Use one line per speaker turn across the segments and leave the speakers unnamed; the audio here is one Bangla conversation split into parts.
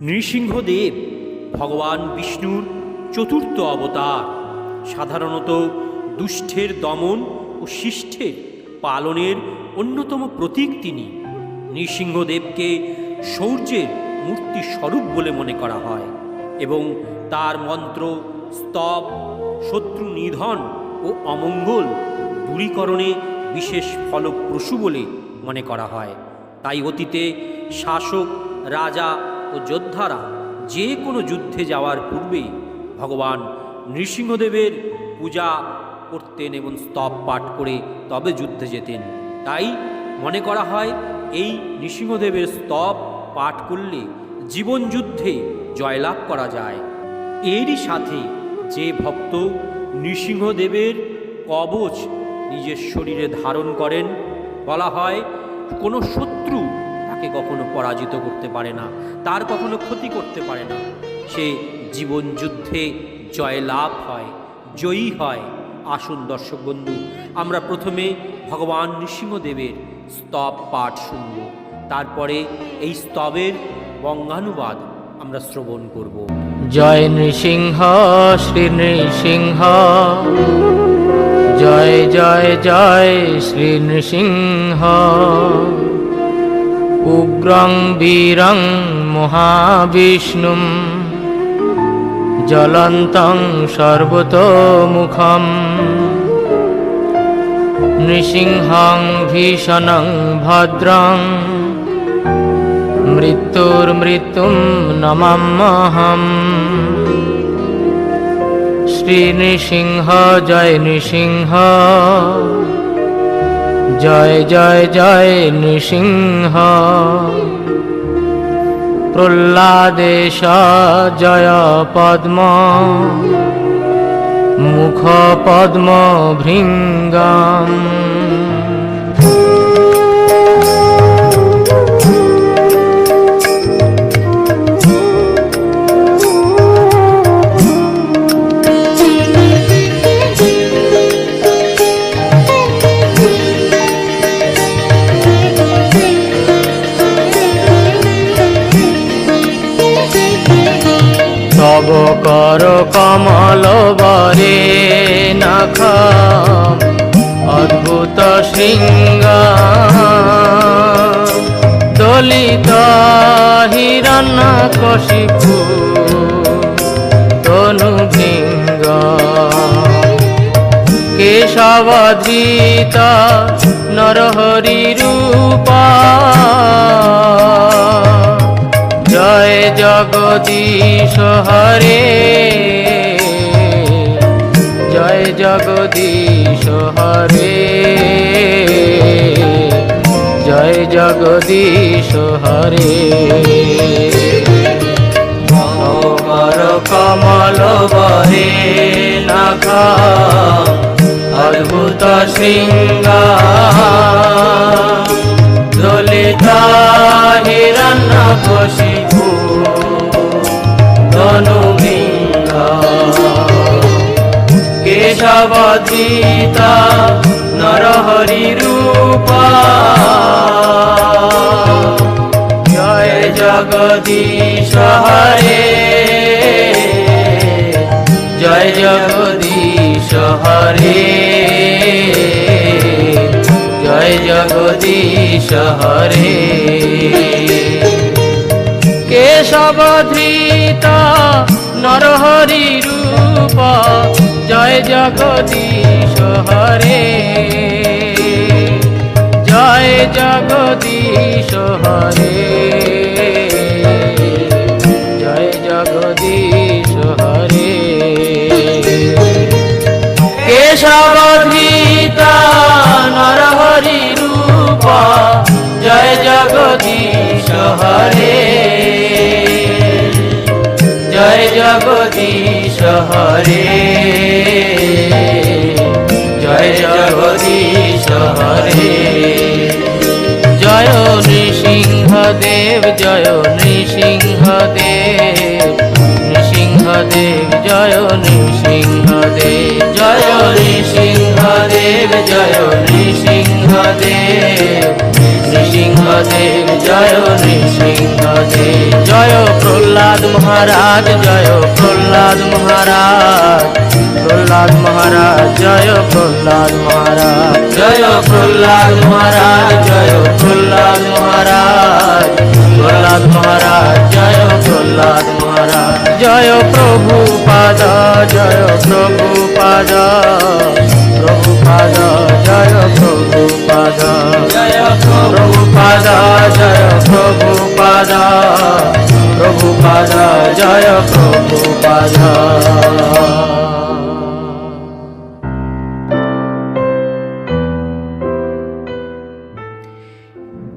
নৃসিংহদেব, ভগবান বিষ্ণুর চতুর্থ অবতার, সাধারণত দুষ্টের দমন ও শিষ্টের পালনের অন্যতম প্রতীক তিনি। নৃসিংহদেবকে শৌর্যের মূর্তি স্বরূপ বলে মনে করা হয় এবং তার মন্ত্র, স্তব, শত্রু নিধন ও অমঙ্গল দূরীকরণে বিশেষ ফলপ্রসূ বলে মনে করা হয়। তাই অতীতে শাসক, রাজা ও যোদ্ধারা যে কোনো যুদ্ধে যাওয়ার পূর্বে ভগবান নৃসিংহদেবের পূজা করতেন এবং স্তব পাঠ করে তবে যুদ্ধে যেতেন। তাই মনে করা হয়, এই নৃসিংহদেবের স্তব পাঠ করলে জীবন যুদ্ধে জয়লাভ করা যায়। এরই সাথে যে ভক্ত নৃসিংহদেবের কবচ নিজের শরীরে ধারণ করেন, বলা হয়, কোনো শত্রু তাকে কখনো পরাজিত করতে পারে না, তার কখনো ক্ষতি করতে পারে না। সে জীবন যুদ্ধে জয়লাভ হয়, জয়ী হয়। আসুন দর্শক বন্ধু, আমরা প্রথমে ভগবান নৃসিংহদেবের স্তব পাঠ শুনব। তারপরে এই স্তবের বঙ্গানুবাদ আমরা শ্রবণ করব।
জয় নৃসিংহ, শ্রী নৃসিংহ। জয় জয় জয়, শ্রী নৃসিংহ। উগ্রং বীরং মহাবিষ্ণুম জ্বলন্तं সর্বতোমুখম নৃসিংহং ভীষণং ভদ্রং মৃত্যুর্মৃত্যুं নমাম্যহम् শ্রীনৃসিংহ জয় নৃসিংহ। জয় জয় জয় নৃসিংহ। প্রহ্লাদেশ জয় পদ্ম মুখ পদ্ম ভৃঙ্গম। কর কমল বরে নখ। অদ্ভুত শৃঙ্গ দলিত হিরণ কশিপু। তনু ভৃঙ্গ। কেশবধৃত নরহরি রূপা। জগদীশ হরে। জয় জগদীশ হরে। জয় জগদীশ হরে। কর কমল বরে নখ অদ্ভুত শৃঙ্গা দলিত হিরণ্য কশিপু কেশবধৃত নরহরি রূপ জয় জগদীশ হরে জয় জগদীশ হরে জয় জগদীশ হরে কেশবধৃত নরহরি রূপ জয় জগদীশ হরে। জয় জগদীশ হরে। জয় জগদীশ হরে। কেশবধৃত নরহরি রূপ, জয় জগদীশ হরে। জয় জগদীশ হরে জয় জগদীশ হরে জয় নৃসিংহদেব জয় নৃসিংহদেব। নৃসিংহদেব, জয় নৃসিংহদেব। জয় নৃসিংহদেব জয় নৃসিংহদেব। নৃসিংহদেব জয় নৃসিংহদেব জয় প্রহ্লাদ মহারাজ, জয় প্রহ্লাদ মহারাজ। প্রহ্লাদ মহারাজ, জয় প্রহ্লাদ মহারাজ। জয় প্রহ্লাদ মহারাজ, জয় প্রহ্লাদ মহারাজ। প্রহ্লাদ মহারাজ, জয় প্রহ্লাদ মহারাজ। জয় প্রভু পাদ, জয় প্রভু পাদ। প্রভু পাদ, জয় প্রভু পাদ। জয় প্রভু জয় জয়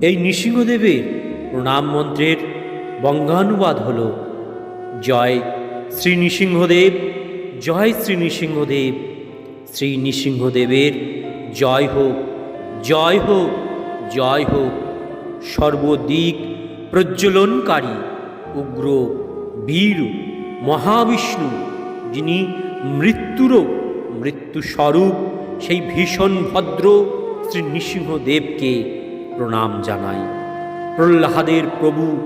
এই নৃসিংহদেবের প্রণাম মন্ত্রের বঙ্গানুবাদ হল, জয় শ্রী নৃসিংহদেব জয় শ্রী নৃসিংহদেব শ্রী নৃসিংহদেবের জয় হোক জয় হোক জয় হোক। সর্বদিক প্রজ্বলনকারী উগ্র বীর মহাবিষ্ণু, যিনি মৃত্যুরও মৃত্যুস্বরূপ সেই ভীষণ ভদ্র শ্রী নৃসিংহদেবকে প্রণাম জানাই প্রহ্লাদের প্রভু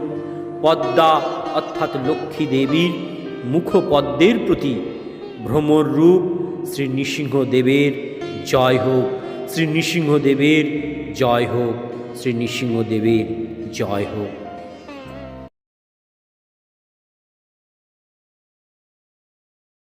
পদ্মা অর্থাৎ লক্ষ্মী দেবীর মুখপদ্মের প্রতি ভ্রমর রূপ শ্রী নৃসিংহদেবের জয় হোক শ্রী নৃসিংহদেবের জয় হোক। শ্রী নৃসিংহদেবের জয় হোক।